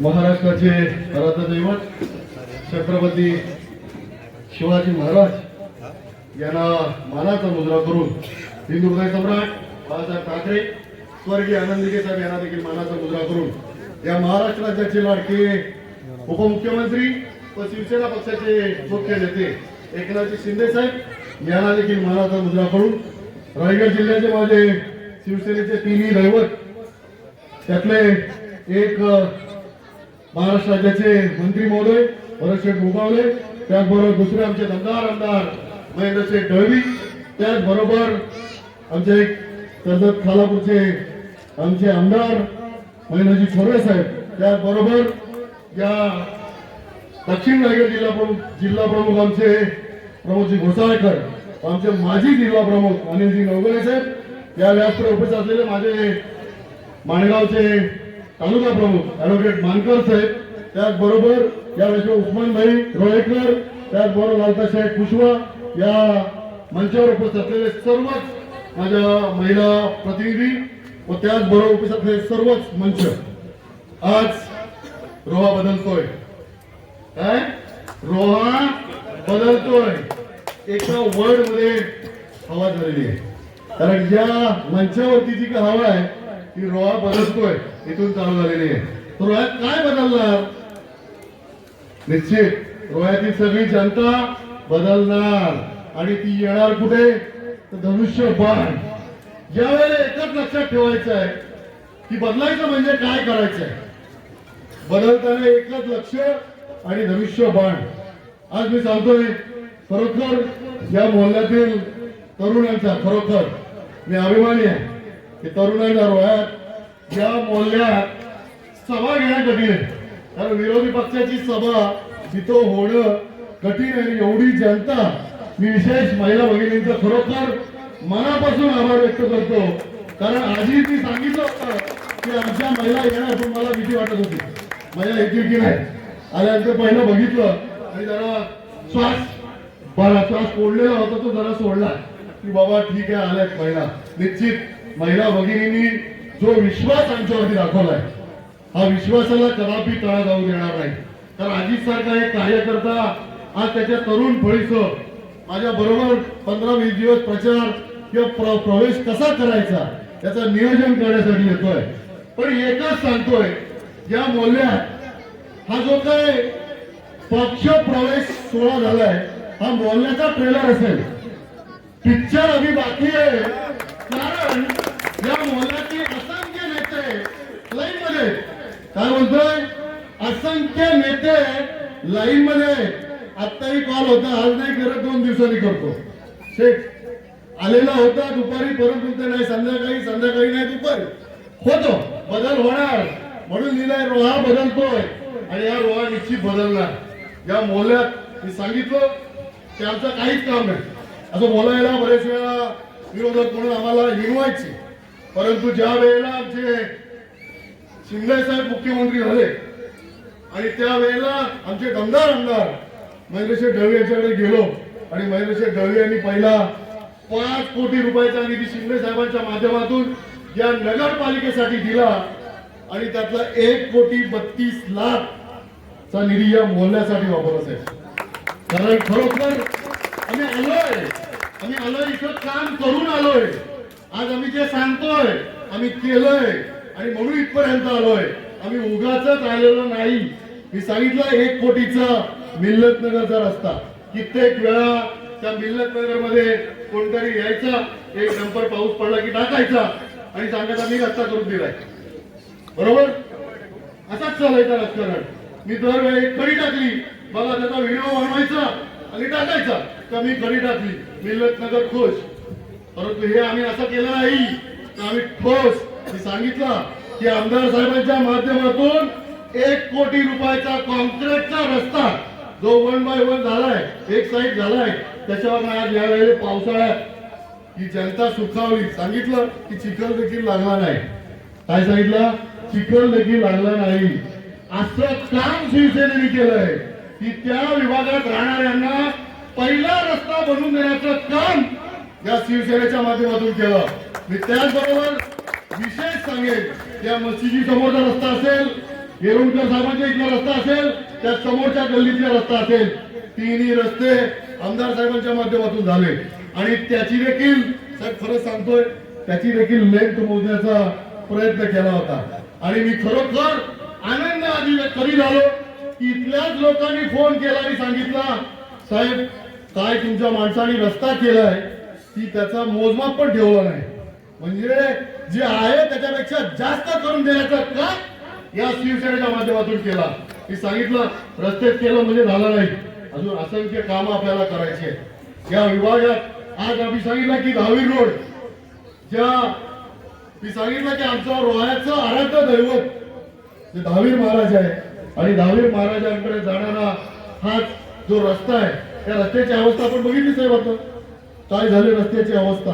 महाराष्ट्राचे आराध्य दैवत छत्रपती शिवाजी महाराज यांना मानाचा मुजरा करून हिंदू हृदय सम्राट बाळासाहेब ठाकरे स्वर्गीय आनंदीके साहेब यांना देखील मानाचा मुजरा करून या महाराष्ट्र राज्याचे लाडके उपमुख्यमंत्री व शिवसेना पक्षाचे मुख्य नेते एकनाथजी शिंदे साहेब यांना देखील मानाचा मुजरा करून रायगड जिल्ह्याचे माझे शिवसेनेचे तिन्ही दैवत त्यातले एक महाराष्ट्र राज्याचे मंत्री महोदय भरतशेठ गोगावले त्याचबरोबर दुसरे आमचे दमदार आमदार महेंद्रशेठ दळवी त्याचबरोबर आमचे एक कर्जत खालापूरचे आमचे आमदार महेंद्रजी छोरे साहेब त्याचबरोबर या दक्षिण रायगड जिल्हा प्रमुख जिल्हा प्रमुख आमचे प्रमोदजी घोसाळकर आमचे माजी जिल्हा प्रमुख अनिलजी नवगणे साहेब या व्यासपीठावर उपस्थित असलेले माझे माणगावचे तालुका प्रमुख ऍडव्होकेट मानकर साहेब त्याचबरोबर या वेळेस उस्मानभाई रोहेकर त्याचबरोबर लालता साहेब कुशवा या मंचावर उपस्थित असलेले सर्वच माझ्या महिला प्रतिनिधी व त्याचबरोबर उपस्थित असलेले सर्वच मंच आज रोहा बदलतोय. काय? रोहा बदलतोय. एका वर्डमध्ये हवा झालेली आहे. कारण या मंचावरती जी काही हवा आहे ती रोहा बदलतोय इथून चालू झालेली आहे. तर रोह्यात काय बदलणार? निश्चित रोह्यातील सगळी जनता बदलणार. आणि ती येणार कुठे? तर धनुष्य बाण यावेळेला एकच लक्षात ठेवायचं आहे की बदलायचं म्हणजे काय करायचंय? बदलताना एकच लक्ष आणि धनुष्य बाण आज मी सांगतोय खरोखर या मोहल्ल्यातील तरुणांचा खरोखर मी अभिमानी आहे. की तरुणांच्या रोह्यात या मोहल्ल्यात सभा घेणं कठीण आहे. कारण विरोधी पक्षाची सभा तिथं होणं कठीण आहे एवढी जनता मी विशेष महिला भगिनींचं खरोखर मनापासून आभार व्यक्त करतो. कारण आधी मी सांगितलं होतं की आमच्या महिला येणार मला भीती वाटत होती. महिला येतील की नाही? आल्यानंतर पहिलं बघितलं. आणि जरा श्वास बरा श्वास सोडलेला होता तो जरा सोडला. की बाबा ठीक आहे आल्यात महिला. निश्चित महिला भगिनींनी जो विश्वास आमच्यावरती दाखवलाय हा विश्वासाला कदापि तळा जाऊ देणार नाही. तर अजित सारखा एक कार्यकर्ता आज त्याच्या तरुण फळीचं माझ्या बरोबर पंधरा वीस दिवस प्रचार किंवा प्रवेश कसा करायचा त्याचं नियोजन करण्यासाठी येतोय. पण एकच सांगतोय या मौल्यात हा जो काय पक्ष प्रवेश सोहळा झालाय हा मौल्याचा ट्रेलर असेल. पिक्चर अभी बाकी आहे. कारण या मोहल्ल्याचे असंख्य नेते लाईन मध्ये काय म्हणतोय असंख्य नेते लाईन मध्ये आत्ताही कॉल होता आज नाही करत दोन दिवसांनी करतो. शेख आलेला होता दुपारी परंतु ते नाही संध्याकाळी संध्याकाळी नाही दुपारी. होतो बदल होणार. म्हणून लिहिलाय रोहा बदलतोय. आणि या रोहा निश्चित बदलणार. या मोहल्ल्यात मी सांगितलं की आमचं काहीच काम नाही. असं बोलायला बरेच वेळा विरोधक म्हणून आम्हाला हिरवायची परंतु ज्या वेळेला आमचे शिंदे साहेब मुख्यमंत्री झाले आणि त्यावेळेला आमचे दमदार आमदार महेंद्रशेठ ढवळे यांच्याकडे गेलो आणि महेंद्रशेठ ढवळे यांनी पहिला पाच कोटी रुपयाचा निधी शिंदे साहेबांच्या माध्यमातून या नगरपालिकेसाठी दिला आणि त्यातला एक कोटी बत्तीस लाख चा निधी या मोहल्ल्यासाठी वापरत आहे. कारण खरोखर आम्ही आलोय आम्ही आलोय इथं काम करून आलोय. आज आम्ही जे सांगतोय आम्ही केलंय आणि म्हणून इथपर्यंत आलोय. आम्ही उगाच आलेलो नाही. मी सांगितलं एक कोटीचा मिल्लत नगरचा रस्ता कित्येक वेळा त्या मिल्लत नगरमध्ये कोणतरी यायचा एक नंबर पाऊस पडला की टाकायचा आणि सांगायचा मी रस्ता करून दिलाय. बरोबर? असाच चालायचा राजकारण. मी दरवेळी एक खडी टाकली. मला त्याचा व्हिडिओ बनवायचा आणि टाकायचा. तर मी खडी टाकली. मिल्लत नगर खुश. परंतु हे आम्ही असं केलं नाही. तर आम्ही ठोस. मी सांगितलं की आमदार साहेबांच्या माध्यमातून एक कोटी रुपयाचा कॉन्क्रीटचा रस्ता जो वन बाय वन झालाय एक साईड झालाय त्याच्यावर आज यावेळेला पावसाळ्यात ही जनता सुखावली. सांगितलं की चिखल देखील लागला नाही. काय सांगितलं? चिखल देखील लागला नाही. असं काम शिवसेनेने केलंय की त्या विभागात राहणाऱ्यांना पहिला रस्ता बनवून देण्याचं काम या शिवसेनेच्या माध्यमातून केलं. मी त्याचबरोबर विशेष सांगेन त्या मस्जिदी समोरचा रस्ता असेल येरुणकर साहेबांच्या इथला रस्ता असेल त्या समोरच्या गल्लीतला रस्ता असेल. तिन्ही रस्ते आमदार साहेबांच्या माध्यमातून झाले. आणि त्याची देखील साहेब खरं सांगतोय त्याची देखील लेंथ मोजण्याचा प्रयत्न केला होता. आणि मी खरोखर आनंद आधी कधी झालो? की इथल्याच लोकांनी फोन केला आणि सांगितला साहेब काय तुमच्या माणसाने रस्ता केलाय? की त्याचा मोजमाप पण ठेवला नाही. म्हणजे जे आहे त्याच्यापेक्षा जास्त करून देण्याचा का या शिवसेनेच्या माध्यमातून केला. मी सांगितलं रस्त्यात केलं म्हणजे झालं नाही. अजून असंख्य काम आपल्याला करायची आहेत. या विभागात आज आम्ही सांगितलं की दहावी रोड. ज्या मी सांगितलं की आमचं रोह्याचं आराध्य दैवत ते दहावीर महाराज आहे. आणि दहावीर महाराजांकडे जाणारा हा जो रस्ता आहे त्या रस्त्याची अवस्था आपण बघितली साहेब आता काय झाली रस्त्याची अवस्था.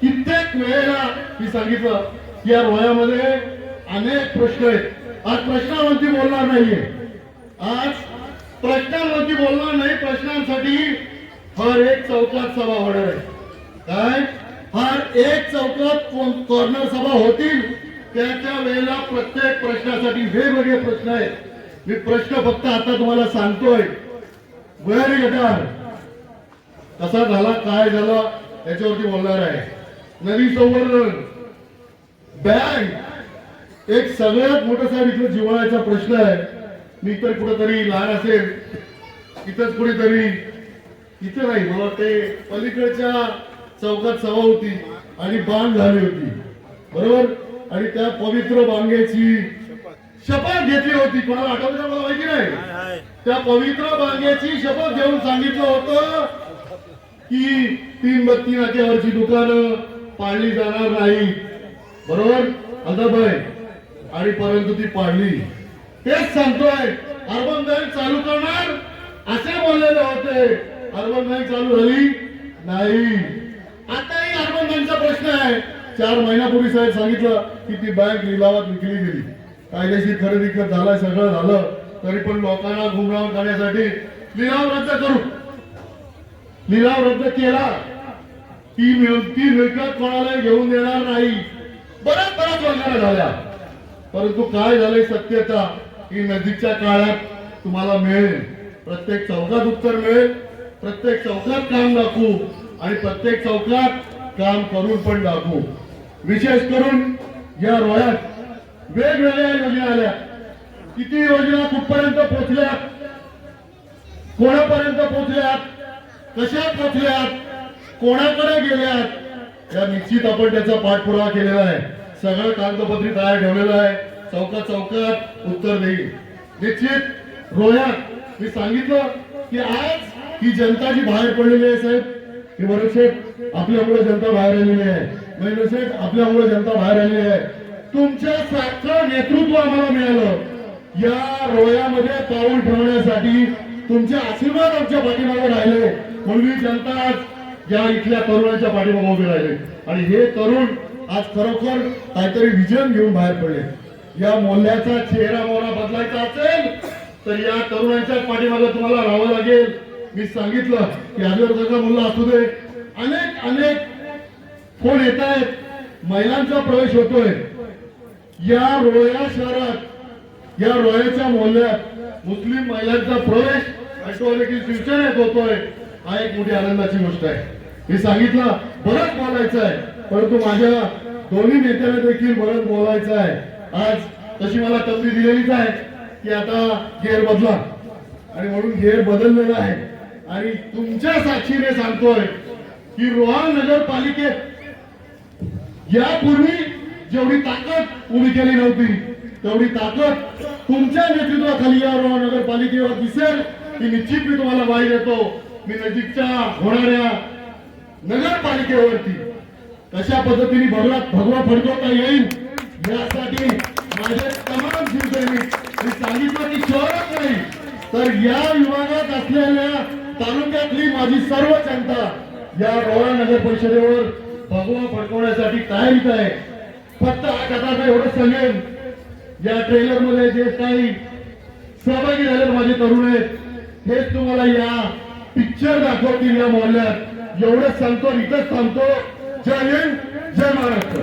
कित्येक वेळेला मी सांगितलं की या रोयामध्ये अनेक प्रश्न आहेत. आज प्रश्नावरती बोलणार नाहीये. आज प्रश्नांवरती बोलणार नाही प्रश्नांसाठी हर एक चौकात सभा होणार आहे. काय? हर एक चौकात कॉर्नर सभा होतील त्याच्या वेळेला प्रत्येक प्रश्नासाठी वेगवेगळे प्रश्न आहेत. मी प्रश्न फक्त आता तुम्हाला सांगतोय. वेळ गटार कसा झाला काय झाला याच्यावरती बोलणार आहे. नदी संवर्धन. बँक. एक सगळ्यात मोठा साहेब इथं जिव्हाळ्याचा प्रश्न आहे. मी तर कुठेतरी लहान असेल. इथंच कुठेतरी इथं नाही मला वाटते पलीकडच्या चौकात सभा होती आणि बांग झाली होती. बरोबर? आणि त्या पवित्र बांगेची शपथ घेतली होती. कोणाला आठवतं का मला माहिती नाही? त्या पवित्र बांगेची शपथ घेऊन सांगितलं होतं की तीन बत्ती नाक्यावरची दुकानं पाळली जाणार नाही. बरोबर? अदाबाई आणि परंतु ती पाळली. तेच सांगतोय अर्बन बँक चालू करणार? असे बोललेले होते. अर्बन बँक चालू झाली नाही. आताही अर्बन बँकचा प्रश्न आहे. चार महिन्यापूर्वी साहेब सांगितलं की ती बँक लिलावात विकली गेली. कायदेशीर खरेदी झालाय सगळं झालं. तरी पण लोकांना गुमराव करण्यासाठी लिलाव रद्द करू. लिलाव रद्द केला. ती ती मिळकत कोणाला घेऊन देणार नाही. बऱ्याच बऱ्याच वर्गाला झाल्या. परंतु काय झालंय सत्यता ही नजीकच्या काळात तुम्हाला मिळेल. प्रत्येक चौकात उत्तर मिळेल. प्रत्येक चौकात काम दाखवू. आणि प्रत्येक चौकात काम करून पण दाखवू. विशेष करून या रोयात वेगवेगळ्या योजना आल्या. किती योजना कुठपर्यंत पोहोचल्या कोणापर्यंत पोहोचल्यात कशा पोचल्यात? कोणाकडे गेल्यात? या निश्चित आपण त्याचा पाठपुरावा केलेला आहे. सगळं कागदपत्री तयार ठेवलेलं आहे. चौकात चौकात उत्तर देईल. निश्चित रोह्यात मी सांगितलं की आज ही जनता जी बाहेर पडलेली आहे साहेब की बरोबर साहेब आपल्यामुळे जनता बाहेर आलेली आहे. महेंद्र साहेब आपल्यामुळे जनता बाहेर आलेली आहे. तुमच्या सारखं नेतृत्व आम्हाला मिळालं. या रोयामध्ये पाऊल ठेवण्यासाठी तुमचे आशीर्वाद आमच्या पाठीमागे राहिले. पूर्वी जनता आज या इथल्या तरुणांच्या पाठीमागे उभे राहिले. आणि हे तरुण आज खरोखर काहीतरी विजन घेऊन बाहेर पडले. या मोहल्याचा चेहरा मोहरा बदलायचा असेल तर या तरुणांच्या पाठीमागे तुम्हाला राहावं लागेल. मी सांगितलं की आजवर मुलगा असू दे. अनेक अनेक फोन येत आहेत. महिलांचा प्रवेश होतोय. या रोया शहरात या रोयाच्या मोहल्ल्यात मुस्लिम महिलांचा प्रवेश आठवले देखील शिवसेनेत होतोय. हा एक मोठी आनंदाची गोष्ट आहे. मी सांगितलं बरंच बोलायचं आहे. परंतु माझ्या दोन्ही नेत्यांना देखील बरंच बोलायचं आहे. आज तशी मला तंबी दिलेलीच आहे की आता गेअर बदला. आणि म्हणून गेअर बदललेला आहे. आणि तुमच्या साक्षीने सांगतोय की रोहा नगरपालिकेत यापूर्वी जेवढी ताकद उभी केली नव्हती तेवढी ताकद तुमच्या नेतृत्वाखाली या रोहा नगरपालिकेवर दिसेल ही निश्चित मी तुम्हाला माहिती देतो मी नजीकच्या होणाऱ्या नगरपालिकेवरती कशा पद्धतीने भगवा भगवा फडकवता येईल यासाठी माझे तमाम शिवसैनिक मी सांगितलं की शहरात नाही तर या विभागात असलेल्या तालुक्यातली माझी सर्व जनता या रोहा नगर परिषदेवर भगवा फडकवण्यासाठी तयारीत आहे. फक्त हा कथा एवढं सांगेन या ट्रेलरमध्ये जे काही सहभागी झाले माझे तरुण आहेत हेच तुम्हाला या पिक्चर दाखवतील या मोहल्ल्यात. एवढंच सांगतो इथंच थांबतो. जय हिंद जय महाराष्ट्र.